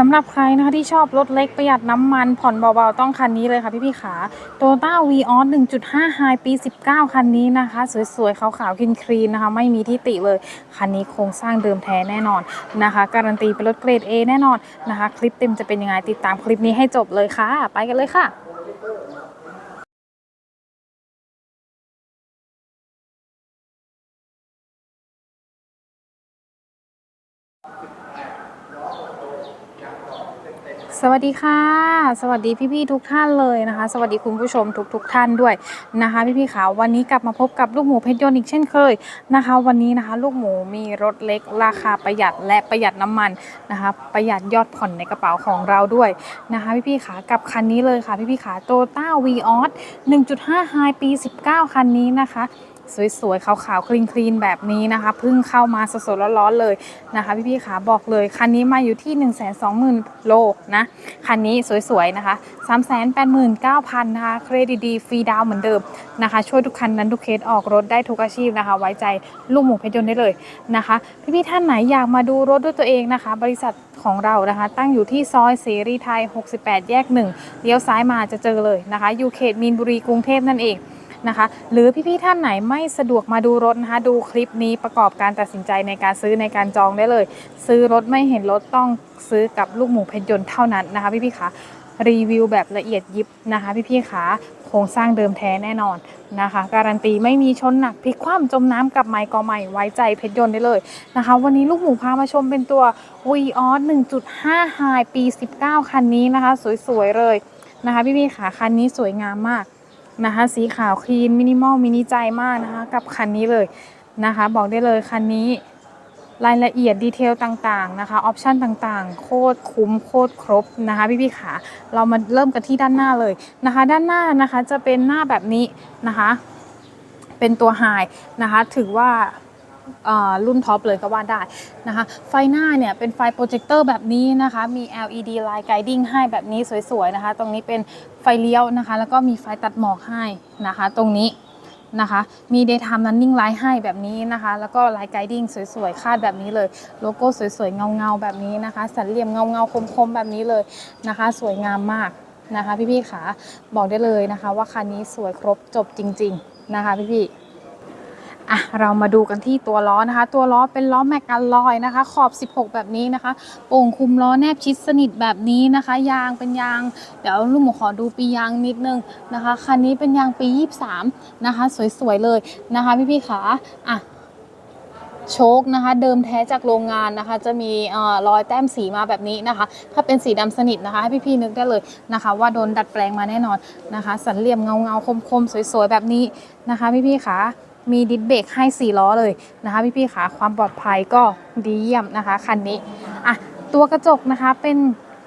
สำหรับใครนะคะที่ชอบรถเล็กประหยัดน้ำมันผ่อนเบาๆ ต้องคันนี้เลยค่ะพี่ๆขา Toyota Vios 1.5 High ปี 19 คันนี้นะคะ สวยๆขาวๆคลีนนะคะ ไม่มีที่ติเลย คันนี้โครงสร้างเดิมแท้แน่นอนนะคะ การันตีเป็นรถเกรด A แน่นอนนะคะ คลิปเต็มจะเป็นยังไงติดตามคลิปนี้ให้จบเลยค่ะ ไปกันเลยค่ะ สวัสดีค่ะ สวัสดีพี่ๆทุกท่านเลยนะคะ สวัสดีคุณผู้ชมทุกๆทท่านด้วยนะคะ พี่ๆขาวันนี้กลับมาพบกับลูกหมูเพชรยนต์อีกเช่นเคยนะคะ วันนี้นะคะ ลูกหมูมีรถเล็กราคาประหยัดและประหยัดน้ำมันนะคะ ประหยัดยอดผ่อนในกระเป๋าของเราด้วยนะคะ พี่ๆขากับคันนี้เลยค่ะ พี่ๆขาโตต้าวีออส1.5 High ปี 19 คันนี้นะคะ สวยๆขาวๆคลีนๆแบบนี้นะคะเพิ่งเข้ามาสดๆร้อนๆเลยนะคะ พี่ๆขาบอกเลยคันนี้มาอยู่ที่ 1 2 0 0 0 0โลนะคันนี้สวยๆนะคะ 389,000นะคะเครดิตดีฟรีดาวเหมือนเดิมนะคะ ช่วยทุกคันนั้นทุกเคสออกรถได้ทุกอาชีพนะคะ ไว้ใจลูกหมูเพชรยนต์ได้เลยนะคะ พี่ๆท่านไหนอยากมาดูรถด้วยตัวเองนะคะ บริษัทของเรานะคะ ตั้งอยู่ที่ซอยเสรีไทย 68 แยก 1 เลี้ยวซ้ายมาจะเจอเลยนะคะ อยู่เขตมีนบุรีกรุงเทพนั่นเอง นะคะ หรือพี่ๆท่านไหนไม่สะดวกมาดูรถนะคะ ดูคลิปนี้ประกอบการตัดสินใจในการซื้อในการจองได้เลย ซื้อรถไม่เห็นรถต้องซื้อกับลูกหมูเพชรยนต์เท่านั้นนะคะ พี่ๆคะรีวิวแบบละเอียดยิบนะคะ พี่ๆคะโครงสร้างเดิมแท้แน่นอนนะคะ การันตีไม่มีชนหนักพลิกคว่ำจมน้ำกับไมค์กอใหม่ไว้ใจเพชรยนต์ได้เลยนะคะ วันนี้ลูกหมูพามาชมเป็นตัว v ีออส1.5 High ปี 19 คันนี้นะคะ สวยๆเลยนะคะ พี่ๆคะคันนี้สวยงามมาก นะคะ สีขาวคลีนมินิมอลมินิใจมากนะคะ กับคันนี้เลยนะคะ บอกได้เลยคันนี้รายละเอียดดีเทลต่างๆนะคะออปชันต่างๆ โคตรคุ้มโคตรครบนะคะ พี่ๆขาเรามาเริ่มกันที่ด้านหน้าเลยนะคะ ด้านหน้านะคะจะเป็นหน้าแบบนี้นะคะ เป็นตัวไฮนะคะ ถือว่า รุ่นท็อปเลยก็ว่าได้นะคะ ไฟหน้าเนี่ยเป็นไฟโปรเจคเตอร์แบบนี้นะคะ มี LED Light Guiding ให้แบบนี้สวยๆนะคะ ตรงนี้เป็นไฟเลี้ยวนะคะ แล้วก็มีไฟตัดหมอกให้นะคะ ตรงนี้นะคะ มี Daytime Running Light ให้แบบนี้นะคะ แล้วก็ Light Guiding สวยๆ คาดแบบนี้เลย โลโก้สวยๆ เงาๆ แบบนี้นะคะ สันเหลี่ยมเงาๆ คมๆ แบบนี้เลยนะคะ สวยงามมากนะคะ พี่ๆขาบอกได้เลยนะคะ ว่าคันนี้สวยครบจบจริง ๆ นะคะพี่ๆ อะเรามาดูกันที่ตัวล้อนะคะ ตัวล้อเป็นล้อแม็กอลลอยนะคะ ขอบ 16 แบบนี้นะคะ โป่งคุมล้อแนบชิดสนิทแบบนี้นะคะ ยางเป็นยาง เดี๋ยวลูกหมูขอดูปียางนิดนึงนะคะคันนี้เป็นยางปี 23 นะคะ สวยๆเลยนะคะ พี่ๆขาอะโชคนะคะ เดิมแท้จากโรงงานนะคะ จะมีเอ่อรอยแต้มสีมาแบบนี้นะคะ ถ้าเป็นสีดำสนิทนะคะ ให้พี่ๆนึกได้เลยนะคะ ว่าโดนดัดแปลงมาแน่นอนนะคะ สันเหลี่ยมเงาเงาๆคมๆสวยๆแบบนี้นะคะ พี่ๆขา มีดิสเบรกให้ 4 ล้อเลยนะคะพี่ๆขาความปลอดภัยก็ดีเยี่ยมนะคะคันนี้อะตัวกระจกนะคะเป็น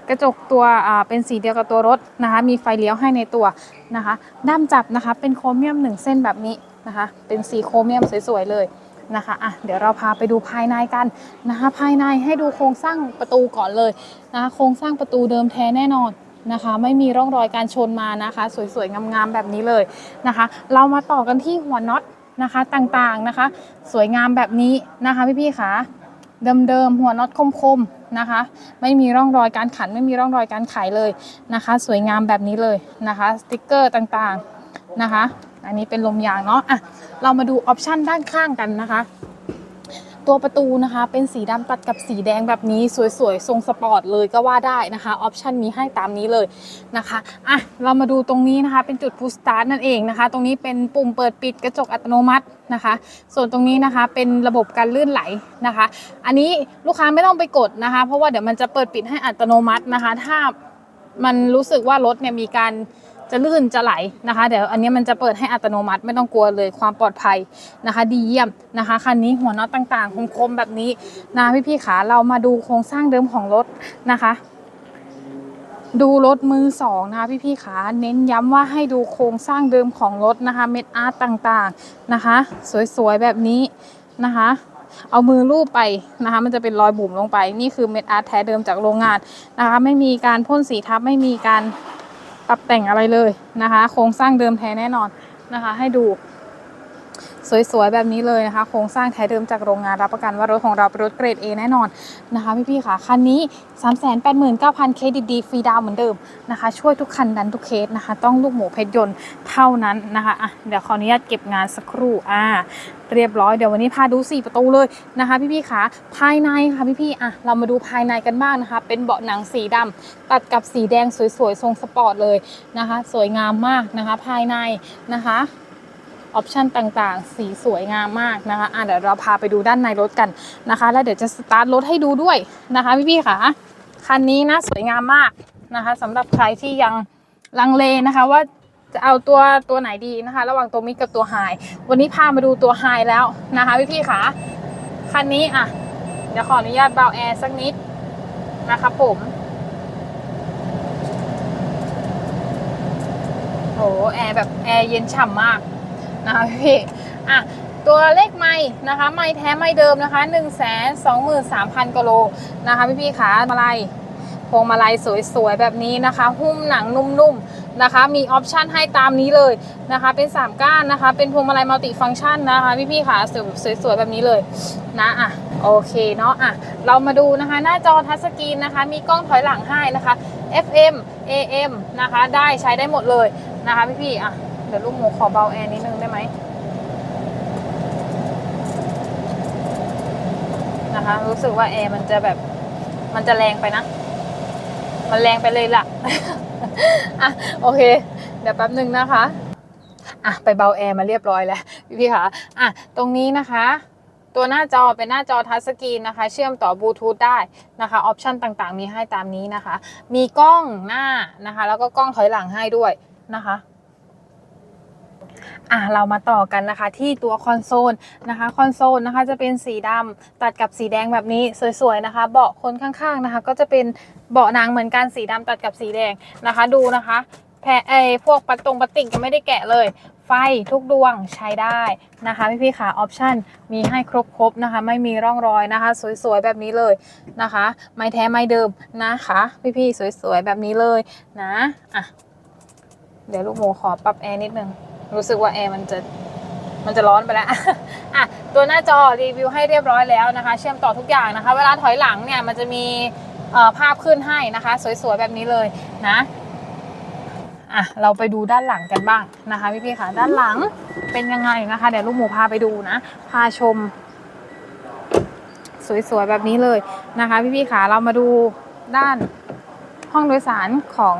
กระจกตัวอ่าเป็นสีเดียวกับตัวรถนะคะมีไฟเลี้ยวให้ในตัวนะคะด้ามจับนะคะเป็นโครเมียมหนึ่งเส้นแบบนี้นะคะเป็นสีโครเมียมสวยๆเลยนะคะอะเดี๋ยวเราพาไปดูภายในกันนะคะภายในให้ดูโครงสร้างประตูก่อนเลยนะคะโครงสร้างประตูเดิมแท้แน่นอนนะคะ ไม่มีร่องรอยการชนมานะคะ สวยๆงามๆแบบนี้เลยนะคะ เรามาต่อกันที่หัวน็อต นะคะต่างๆนะคะ สวยงามแบบนี้นะคะพี่ๆคะเดิมๆหัวน็อตคมๆนะคะ ไม่มีร่องรอยการขัน ไม่มีร่องรอยการไขเลยนะคะ สวยงามแบบนี้เลยนะคะสติกเกอร์ต่างๆนะคะ อันนี้เป็นลมยางเนาะอะเรามาดูออปชันด้านข้างกันนะคะ ตัวประตูนะคะเป็นสีดำตัดกับสีแดงแบบนี้สวยๆ ทรงสปอร์ตเลยก็ว่าได้นะคะออปชันมีให้ตามนี้เลยนะคะอะเรามาดูตรงนี้นะคะเป็นจุดพุชสตาร์ทนั่นเองนะคะ ตรงนี้เป็นปุ่มเปิดปิดกระจกอัตโนมัตินะคะ ส่วนตรงนี้นะคะเป็นระบบการลื่นไหลนะคะ อันนี้ลูกค้าไม่ต้องไปกดนะคะ เพราะว่าเดี๋ยวมันจะเปิดปิดให้อัตโนมัตินะคะ ถ้ามันรู้สึกว่ารถเนี่ยมีการ จะลื่นจะไหลนะคะเดี๋ยวอันนี้มันจะเปิดให้อัตโนมัติไม่ต้องกลัวเลยความปลอดภัยนะคะ ดีเยี่ยมนะคะคันนี้หัวน็อตต่างๆคมๆแบบนี้นะพี่ๆขาเรามาดูโครงสร้างเดิมของรถนะคะดูรถมือสองนะคะพี่ๆขาเน้นย้ำว่าให้ดูโครงสร้างเดิมของรถนะคะ เม็ดอาร์ตต่างๆนะคะ สวยๆแบบนี้นะคะ เอามือลูบไปนะคะ มันจะเป็นรอยบุ๋มลงไป นี่คือเม็ดอาร์ตแท้เดิมจากโรงงานนะคะ ไม่มีการพ่นสีทับไม่มีการ ปรับแต่งอะไรเลยนะคะ โครงสร้างเดิมแท้แน่นอนนะคะ ให้ดู สวยๆ แบบนี้เลยนะคะโครงสร้างแท้เดิมจากโรงงานรับประกันว่ารถของเราเป็นรถเกรด A แน่นอนนะคะพี่ๆค่ะคันนี้ 389,000เครดิตดีฟรีดาวเหมือนเดิมนะคะ ช่วยทุกคันดันทุกเคสนะคะ ต้องลูกหมูเพชรยนต์เท่านั้นนะคะอะเดี๋ยวขออนุญาตเก็บงานสักครู่อ่าเรียบร้อยเดี๋ยววันนี้พาดู 4 ประตูเลยนะคะ พี่ๆค่ะภายในค่ะพี่ๆอะเรามาดูภายในกันบ้างนะคะ เป็นเบาะหนังสีดำตัดกับสีแดงสวยๆทรงสปอร์ตเลยนะคะ สวยงามมากนะคะ ภายในนะคะ ออปชันต่างๆ สีสวยงามมากนะคะอะเดี๋ยวเราพาไปดูด้านในรถกันนะคะ แล้วเดี๋ยวจะสตาร์ทรถให้ดูด้วยนะคะพี่ๆค่ะคันนี้นะสวยงามมากนะคะสำหรับใครที่ยังลังเลนะคะว่าจะเอาตัวตัวไหนดีนะคะ ระหว่างตัวมิดกับตัวไฮวันนี้พามาดูตัวไฮแล้วนะคะพี่พี่คะคันนี้อะ เดี๋ยวขออนุญาตเบาแอร์สักนิดนะคะผมโหแอร์แบบแอร์เย็นฉ่ำมาก นะคะพี่อะตัวเลขไม่นะคะ ไม่แท้ไม่เดิมนะคะ 1 2 3 0 0 0กิโลนะคะพี่พี่ๆคะมาลัยพวงมาลัยสวยๆ แบบนี้นะคะ หุ้มหนังนุ่มๆนะคะ มีออปชันให้ตามนี้เลยนะคะ เป็น 3 ก้านนะคะ เป็นพวงมาลัยมัลติฟังก์ชันนะคะพี่ๆค่ะสวยๆ แบบนี้เลยนะอะโอเคเนาะอะเรามาดูนะคะ หน้าจอทัชสกรีนนะคะ มีกล้องถอยหลังให้นะคะ FM AM นะคะ ได้ใช้ได้หมดเลยนะคะพี่ๆอะ เดี๋ยวลูกหมูขอเบาแอร์นิดนึงได้ไหมนะคะ รู้สึกว่าแอร์มันจะแบบ มันจะแรงไปนะ มันแรงไปเลยล่ะ อะ โอเค เดี๋ยวแป๊บนึงนะคะ อะ ไปเบาแอร์มาเรียบร้อยแล้วพี่พี่คะอะ ตรงนี้นะคะตัวหน้าจอเป็นหน้าจอทัชสกรีนนะคะ เชื่อมต่อบลูทูธได้นะคะ ออปชันต่างๆ มีให้ตามนี้นะคะ มีกล้องหน้านะคะ แล้วก็กล้องถอยหลังให้ด้วยนะคะ อะเรามาต่อกันนะคะที่ตัวคอนโซลนะคะคอนโซลนะคะจะเป็นสีดำตัดกับสีแดงแบบนี้สวยๆนะคะ เบาะคนข้างๆนะคะ ก็จะเป็นเบาะนังเหมือนกันสีดำตัดกับสีแดงนะคะ ดูนะคะแพรไอพวกปัดตรงปัดติ่งก็ไม่ได้แกะเลย ไฟทุกดวงใช้ได้นะคะ พี่ๆค่ะออปชั่นมีให้ครบๆนะคะ ไม่มีร่องรอยนะคะ สวยๆแบบนี้เลยนะคะ ไม่แท้ไม่เดิมนะคะ พี่ๆสวยๆแบบนี้เลยนะอะเดี๋ยวลูกหมูขอปรับแอร์นิดนึง รู้สึกว่าแอร์มันจะมันจะร้อนไปแล้วอะตัวหน้าจอรีวิวให้เรียบร้อยแล้วนะคะ เชื่อมต่อทุกอย่างนะคะ เวลาถอยหลังเนี่ยมันจะมีภาพขึ้นให้นะคะ สวยๆแบบนี้เลยนะอะเราไปดูด้านหลังกันบ้างนะคะพี่ๆค่ะด้านหลังเป็นยังไงนะคะ เดี๋ยวลูกหมูพาไปดูนะ พาชม สวยๆแบบนี้เลยนะคะ พี่ๆค่ะเรามาดูด้านห้องโดยสารของ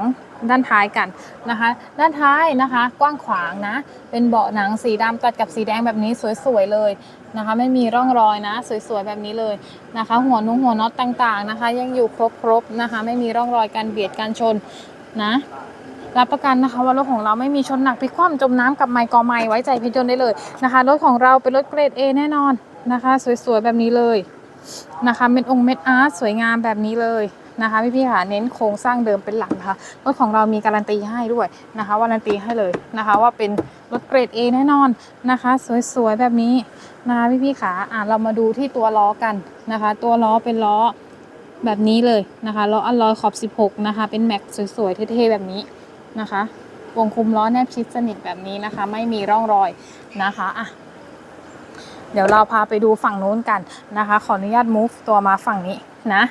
ด้านท้ายกันนะคะ ด้านท้ายนะคะกว้างขวางนะ เป็นเบาะหนังสีดำตัดกับสีแดงแบบนี้สวยๆเลยนะคะ ไม่มีร่องรอยนะ สวยๆแบบนี้เลยนะคะ หัวนุ่งหัวน็อตต่างๆนะคะ ยังอยู่ครบๆนะคะ ไม่มีร่องรอยการเบียดการชนนะรับประกันนะคะว่ารถของเราไม่มีชนหนักพลิกคว่ำจมน้ำกับไมค์กอไมค์ไว้ใจเพชรยนได้เลยนะคะรถของเราเป็นรถเกรด A แน่นอนนะคะ สวยๆแบบนี้เลยนะคะเม็ดองค์เม็ดอาร์ตสวยงามแบบนี้เลย นะคะพี่พี่ๆค่ะเน้นโครงสร้างเดิมเป็นหลักค่ะรถของเรามีการันตีให้ด้วยนะคะวารันตีให้เลยนะคะ ว่าเป็นรถเกรด A แน่นอนนะคะ สวยๆแบบนี้นะคะพี่พี่ๆค่ะอะเรามาดูที่ตัวล้อกันนะคะ ตัวล้อเป็นล้อแบบนี้เลยนะคะล้ออัลลอยขอบ 16 นะคะ เป็นแม็กสวยๆเท่ๆแบบนี้นะคะวงคุมล้อแนบชิดสนิทแบบนี้นะคะ ไม่มีร่องรอยนะคะอะ เดี๋ยวเราพาไปดูฝั่งนู้นกันนะคะ ขออนุญาต move ตัวมาฝั่งนี้นะ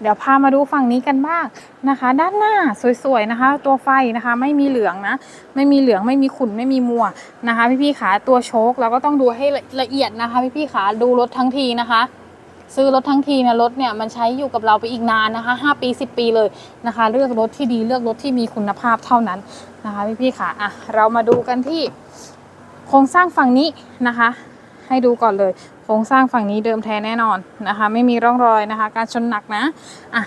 เดี๋ยวพามาดูฝั่งนี้กันบ้างนะคะ ด้านหน้าสวยๆนะคะ ตัวไฟนะคะไม่มีเหลืองนะ ไม่มีเหลืองไม่มีขุ่นไม่มีมัวนะคะ พี่ๆขาตัวโชคเราก็ต้องดูให้ละเอียดนะคะ พี่ๆขาดูรถทั้งทีนะคะซื้อรถทั้งทีเนี่ยรถเนี่ยมันใช้อยู่กับเราไปอีกนานนะคะ5ปี 10 ปีเลยนะคะ เลือกรถที่ดีเลือกรถที่มีคุณภาพเท่านั้นนะคะพี่ๆค่ะอะ เรามาดูกันที่โครงสร้างฝั่งนี้นะคะ ให้ดูก่อนเลย โครงสร้างฝั่งนี้เดิมแท้แน่นอนนะคะ ไม่มีร่องรอยนะคะ การชนหนักนะอะ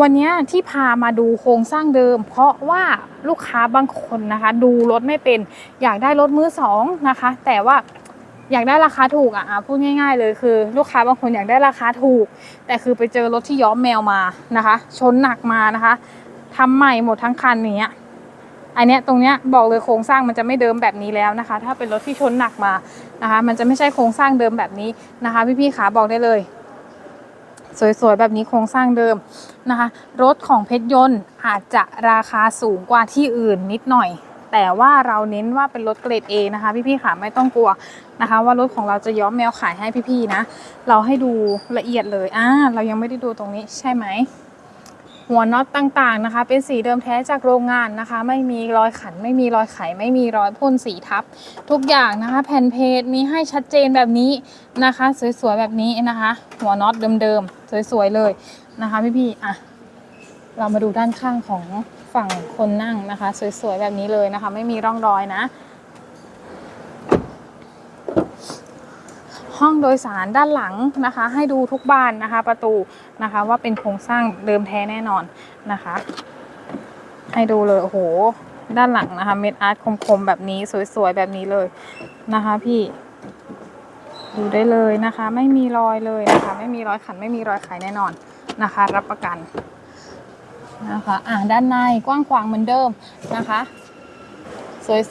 วันนี้ที่พามาดูโครงสร้างเดิม เพราะว่าลูกค้าบางคนนะคะ ดูรถไม่เป็น อยากได้รถมือสองนะคะ แต่ว่าอยากได้ราคาถูกอะพูดง่าย ๆ เลยคือ ลูกค้าบางคนอยากได้ราคาถูก แต่คือไปเจอรถที่ย้อมแมวมานะคะ ชนหนักมานะคะทำใหม่หมดทั้งคันอย่างเนี้ย อันเนี้ยตรงเนี้ยบอกเลยโครงสร้างมันจะไม่เดิมแบบนี้แล้วนะคะ ถ้าเป็นรถที่ชนหนักมานะคะ มันจะไม่ใช่โครงสร้างเดิมแบบนี้นะคะ พี่ๆขาบอกได้เลย สวยๆแบบนี้โครงสร้างเดิมนะคะ รถของเพชรยนต์อาจจะราคาสูงกว่าที่อื่นนิดหน่อยแต่ว่าเราเน้นว่าเป็นรถเกรด A นะคะพี่ๆค่ะไม่ต้องกลัวนะคะ ว่ารถของเราจะย้อมแมวขายให้พี่ๆนะ เราให้ดูละเอียดเลยอ่าเรายังไม่ได้ดูตรงนี้ใช่ไหม หัวน็อตต่างๆนะคะ เป็นสีเดิมแท้จากโรงงานนะคะ ไม่มีรอยขัน ไม่มีรอยไข ไม่มีรอยพ่นสีทับ ทุกอย่างนะคะ แผ่นเพจมีให้ชัดเจนแบบนี้นะคะ สวยๆแบบนี้นะคะ หัวน็อตเดิมๆสวยๆเลยนะคะพี่ๆอะเรามาดูด้านข้างของฝั่งคนนั่งนะคะ สวยๆแบบนี้เลยนะคะ ไม่มีร่องรอยนะ ห้องโดยสารด้านหลังนะคะ ให้ดูทุกบานนะคะ ประตูนะคะว่าเป็นโครงสร้างเดิมแท้แน่นอนนะคะ ให้ดูเลยโอ้โหด้านหลังนะคะ เม็ดอาร์ตคมๆแบบนี้สวยๆแบบนี้เลยนะคะพี่ดูได้เลยนะคะ ไม่มีรอยเลยนะคะ ไม่มีรอยขันไม่มีรอยไขแน่นอนนะคะ รับประกันนะคะอะด้านในกว้างขวางเหมือนเดิมนะคะ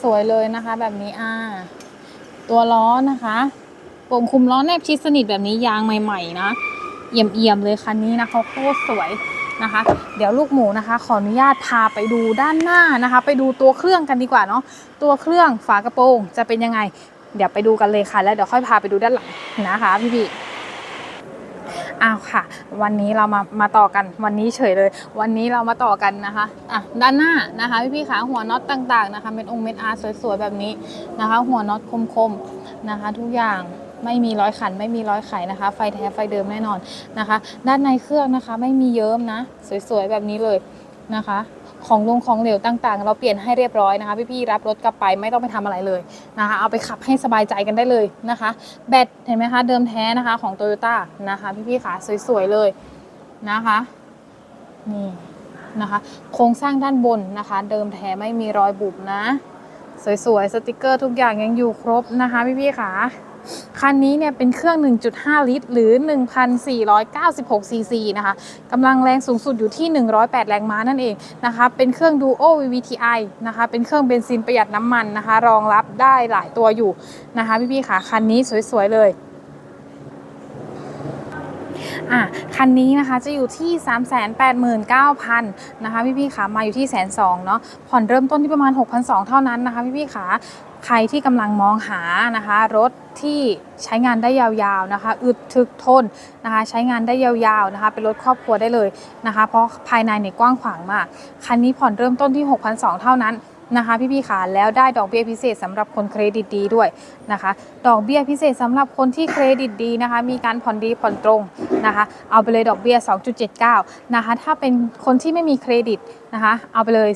สวยๆเลยนะคะ แบบนี้อ่าตัวล้อนะคะ โป่งคุมล้อแนบชิดสนิทแบบนี้ยางใหม่ๆนะเอี่ยมๆเลยคันนี้นะเขาโคตรสวยนะคะ เดี๋ยวลูกหมูนะคะ ขออนุญาตพาไปดูด้านหน้านะคะ ไปดูตัวเครื่องกันดีกว่าเนาะตัวเครื่องฝากระโปรงจะเป็นยังไง เดี๋ยวไปดูกันเลยค่ะ แล้วเดี๋ยวค่อยพาไปดูด้านหลังนะคะพี่ๆอ้าวค่ะ วันนี้เรามามาต่อกันวันนี้เฉยเลย วันนี้เรามาต่อกันนะคะอะด้านหน้านะคะพี่ๆขาหัวน็อตต่างๆนะคะเม็ดองค์เม็ดอาร์สวยๆแบบนี้นะคะ หัวน็อตคมๆนะคะ ทุกอย่าง ไม่มีรอยขัน ไม่มีรอยไขนะคะ ไฟแท้ไฟเดิมแน่นอนนะคะ ด้านในเครื่องนะคะ ไม่มีเยิ้มนะ สวยๆแบบนี้เลยนะคะ ของลงของเหลวต่างๆ เราเปลี่ยนให้เรียบร้อยนะคะ พี่ๆรับรถกลับไปไม่ต้องไปทำอะไรเลยนะคะ เอาไปขับให้สบายใจกันได้เลยนะคะ แบตเห็นไหมคะเดิมแท้นะคะของโตโยต้านะคะพี่ๆขาสวยๆเลยนะคะนี่นะคะโครงสร้างด้านบนนะคะ เดิมแท้ไม่มีรอยบุบนะ สวยๆสติกเกอร์ทุกอย่างยังอยู่ครบนะคะพี่ๆขา คันนี้เนี่ยเป็นเครื่อง 1.5 ลิตร หรือ 1,496 ซีซีนะคะกำลังแรงสูงสุดอยู่ที่ 108 แรงม้านั่นเองนะคะ เป็นเครื่อง Duo VVTi นะคะ เป็นเครื่องเบนซินประหยัดน้ำมันนะคะ รองรับได้หลายตัวอยู่นะคะพี่ๆขาคันนี้สวยๆเลยอะคันนี้นะคะจะอยู่ที่ 389,000นะคะพี่ๆขามาอยู่ที่แสนสองเนาะผ่อนเริ่มต้นที่ประมาณ 6,200 เท่านั้นนะคะพี่ๆขา ใครที่กำลังมองหานะคะ รถที่ใช้งานได้ยาวๆนะคะอึดทึกทนนะคะ ใช้งานได้ยาวๆนะคะ เป็นรถครอบครัวได้เลยนะคะ เพราะภายในเนี่ยกว้างขวางมาก คันนี้ผ่อนเริ่มต้นที่ 6,200 เท่านั้น นะคะพี่ๆขาแล้วได้ดอกเบี้ยพิเศษสำหรับคนเครดิตดีด้วยนะคะ ดอกเบี้ยพิเศษสำหรับคนที่เครดิตดีนะคะ มีการผ่อนดีผ่อนตรงนะคะ เอาไปเลยดอกเบี้ย 2.79 นะคะ ถ้าเป็นคนที่ไม่มีเครดิตนะคะ เอาไปเลย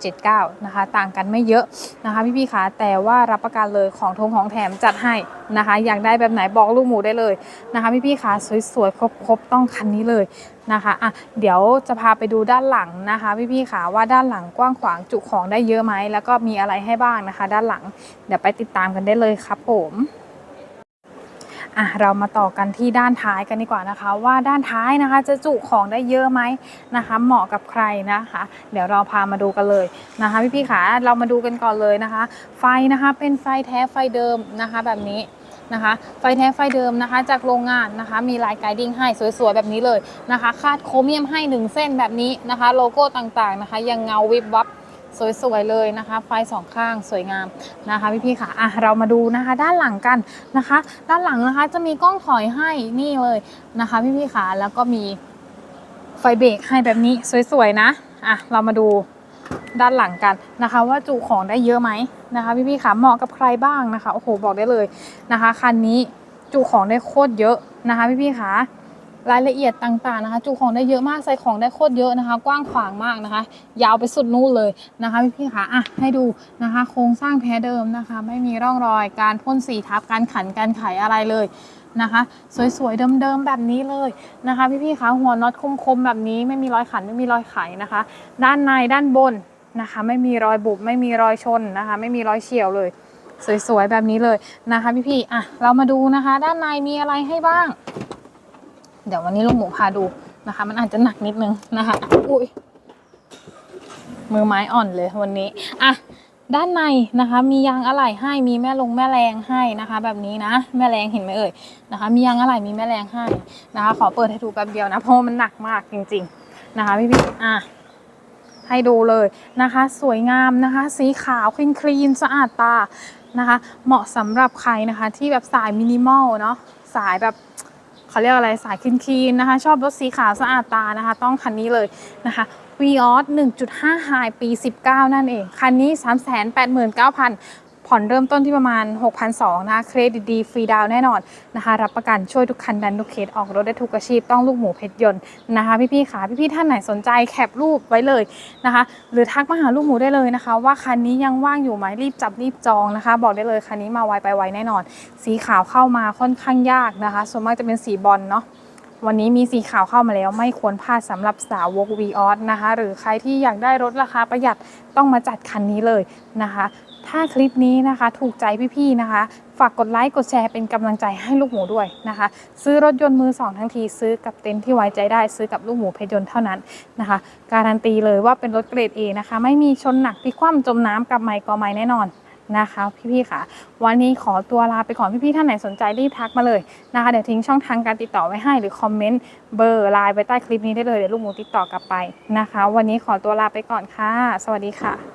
4.79 นะคะ ต่างกันไม่เยอะนะคะพี่ๆขาแต่ว่ารับประกันเลยของทงของแถมจัดให้นะคะ อยากได้แบบไหนบอกลูกหมูได้เลยนะคะพี่ๆขาสวยๆครบๆต้องคันนี้เลย นะคะอะเดี๋ยวจะพาไปดูด้านหลังนะคะพี่ๆขาว่าด้านหลังกว้างขวางจุของได้เยอะไหมแล้วก็มีอะไรให้บ้างนะคะ ด้านหลังเดี๋ยวไปติดตามกันได้เลยครับผมอะเรามาต่อกันที่ด้านท้ายกันดีกว่านะคะ ว่าด้านท้ายนะคะ จะจุของได้เยอะไหมนะคะ เหมาะกับใครนะคะ เดี๋ยวเราพามาดูกันเลยนะคะพี่ๆขาเรามาดูกันก่อนเลยนะคะ ไฟนะคะเป็นไฟแท้ไฟเดิมนะคะ แบบนี้ นะคะ ไฟแท้ไฟเดิมนะคะ จากโรงงานนะคะ มีลายไกดิ้งให้สวยๆ แบบนี้เลยนะคะ คาดโครเมียมให้หนึ่งเส้นแบบนี้นะคะ โลโก้ต่างๆนะคะ ยังเงาวิบวับสวยๆเลยนะคะ ไฟสองข้างสวยงามนะคะพี่ๆค่ะอะเรามาดูนะคะด้านหลังกันนะคะ ด้านหลังนะคะจะมีกล้องถอยให้นี่เลยนะคะพี่ๆค่ะแล้วก็มีไฟเบรกให้แบบนี้สวยๆนะอะเรามาดู ด้านหลังกันนะคะ ว่าจุของได้เยอะไหมนะคะ พี่ๆค่ะเหมาะกับใครบ้างนะคะโอ้โหบอกได้เลยนะคะคันนี้จุของได้โคตรเยอะนะคะ พี่ๆค่ะรายละเอียดต่างๆนะคะ จุของได้เยอะมากใส่ของได้โคตรเยอะนะคะ กว้างขวางมากนะคะ ยาวไปสุดนู่นเลยนะคะพี่ๆคะอะให้ดูนะคะ โครงสร้างแพ้เดิมนะคะ ไม่มีร่องรอยการพ่นสีทับการขันการไขอะไรเลยนะคะ สวยๆเดิมๆแบบนี้เลยนะคะ พี่ๆคะหัวน็อตคมๆแบบนี้ไม่มีรอยขันไม่มีรอยไขนะคะ ด้านในด้านบน นะคะ ไม่มีรอยบุบไม่มีรอยชนนะคะ ไม่มีรอยเฉียวเลย สวยๆแบบนี้เลยนะคะพี่ๆอะเรามาดูนะคะ ด้านในมีอะไรให้บ้าง เดี๋ยววันนี้ลุงหมูพาดูนะคะ มันอาจจะหนักนิดนึงนะคะอุ้ยมือไม้อ่อนเลยวันนี้อะด้านในนะคะ มียางอะไหล่ให้มีแม่ลงแม่แรงให้นะคะ แบบนี้นะ แม่แรงเห็นไหมเอ่ยนะคะ มียางอะไหล่มีแม่แรงให้นะคะ ขอเปิดให้ดูแป๊บเดียวนะเพราะมันหนักมากจริง ๆ นะคะพี่พี่ๆอะ ให้ดูเลยนะคะ สวยงามนะคะ สีขาวคลีนคลีนสะอาดตานะคะ เหมาะสำหรับใครนะคะที่แบบสายมินิมอลเนาะสายแบบเขาเรียกอะไรสายคลีนคลีนนะคะ ชอบรถสีขาวสะอาดตานะคะ ต้องคันนี้เลยนะคะ v ีออส1.5 High ปี 19 นั่นเอง คันนี้ 389,000 ผ่อนเริ่มต้นที่ประมาณ 6,200นะคะเครดิตดีฟรีดาวแน่นอนนะคะ รับประกันช่วยทุกคันดันทุกเคสออกรถได้ทุกอาชีพต้องลูกหมูเพชรยนต์นะคะพี่ๆขาพี่ๆท่านไหนสนใจแคปรูปไว้เลยนะคะ หรือทักมาหาลูกหมูได้เลยนะคะ ว่าคันนี้ยังว่างอยู่ไหมรีบจับรีบจองนะคะ บอกได้เลยคันนี้มาไวไปไวแน่นอน สีขาวเข้ามาค่อนข้างยากนะคะ ส่วนมากจะเป็นสีบอลเนาะ วันนี้มีสีขาวเข้ามาแล้วไม่ควรพลาดสำหรับสาวก v ีออสนะคะ หรือใครที่อยากได้รถราคาประหยัดต้องมาจัดคันนี้เลยนะคะ ถ้าคลิปนี้นะคะถูกใจพี่ๆนะคะ ฝากกดไลค์กดแชร์เป็นกำลังใจให้ลูกหมูด้วยนะคะ ซื้อรถยนต์มือสองทั้งทีซื้อกับเต็นท์ที่ไว้ใจได้ซื้อกับลูกหมูเพชรยนต์เท่านั้นนะคะ การันตีเลยว่าเป็นรถเกรด A นะคะ ไม่มีชนหนักพลิกคว่ำจมน้ำกับไมค์กอไม้แน่นอน นะคะพี่ๆค่ะ วันนี้ขอตัวลาไปก่อนพี่ๆท่านไหนสนใจรีบทักมาเลยนะคะเดี๋ยวทิ้งช่องทางการติดต่อไว้ให้หรือคอมเมนต์เบอร์ไลน์ไว้ใต้คลิปนี้ได้เลยเดี๋ยวลูกหมูติดต่อ กลับไปนะคะ วันนี้ขอตัวลาไปก่อนค่ะ สวัสดีค่ะ